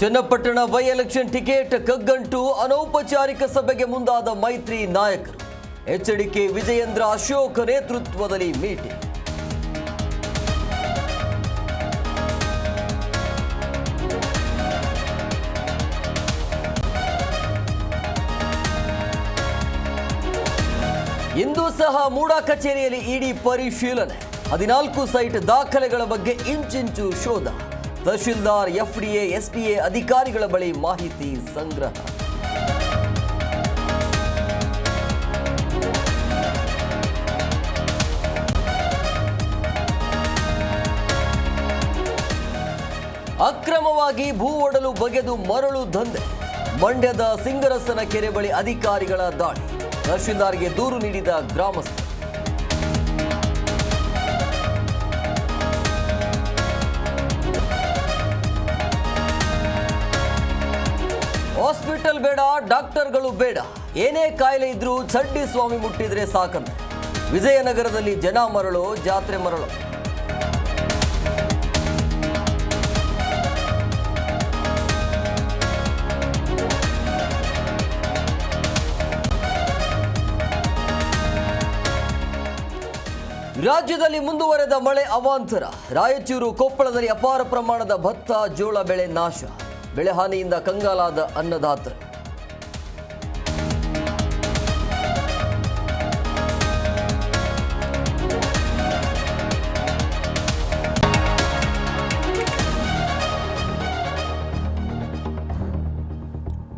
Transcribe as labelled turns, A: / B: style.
A: Channapatna by election ticket ಕಗ್ಗಂಟು ಅನೌಪಚಾರಿಕ ಸಭೆಗೆ ಮುಂದಾದ ಮೈತ್ರಿ ನಾಯಕರು. ಎಚ್ಡಿಕೆ ವಿಜಯೇಂದ್ರ ಅಶೋಕ್ ನೇತೃತ್ವದಲ್ಲಿ ಮೀಟಿಂಗ್. ಇಂದು ಸಹ ಮೂಡಾ ಕಚೇರಿಯಲ್ಲಿ ಇಡಿ ಪರಿಶೀಲನೆ. ಹದಿನಾಲ್ಕು ಸೈಟ್ ದಾಖಲೆಗಳ ಬಗ್ಗೆ ಇಂಚಿಂಚು ಶೋಧ. ತಹಶೀಲ್ದಾರ್, ಎಫ್ಡಿಎ, ಎಸ್ಪಿಎ ಅಧಿಕಾರಿಗಳ ಬಳಿ ಮಾಹಿತಿ ಸಂಗ್ರಹ. ಅಕ್ರಮವಾಗಿ ಭೂ ಒಡಲು ಬಗೆದು ಮರಳು ದಂಧೆ. ಮಂಡ್ಯದ ಸಿಂಗರಸನ ಕೆರೆ ಬಳಿ ಅಧಿಕಾರಿಗಳ ದಾಳಿ. ತಹಶೀಲ್ದಾರ್ಗೆ ದೂರು ನೀಡಿದ ಗ್ರಾಮಸ್ಥರು. ಹಾಸ್ಪಿಟಲ್ ಬೇಡ, ಡಾಕ್ಟರ್ಗಳು ಬೇಡ. ಏನೇ ಕಾಯಿಲೆ ಇದ್ರೂ ಚಡ್ಡಿ ಸ್ವಾಮಿ ಮುಟ್ಟಿದ್ರೆ ಸಾಕಂತೆ. ವಿಜಯನಗರದಲ್ಲಿ ಜನ ಮರಳು, ಜಾತ್ರೆ ಮರಳು. ರಾಜ್ಯದಲ್ಲಿ ಮುಂದುವರೆದ ಮಳೆ ಅವಾಂತರ. ರಾಯಚೂರು ಕೊಪ್ಪಳದಲ್ಲಿ ಅಪಾರ ಪ್ರಮಾಣದ ಭತ್ತ, ಜೋಳ ಬೆಳೆ ನಾಶ. ಬೆಳೆ ಹಾನಿಯಿಂದ ಕಂಗಾಲಾದ ಅನ್ನದಾತರು.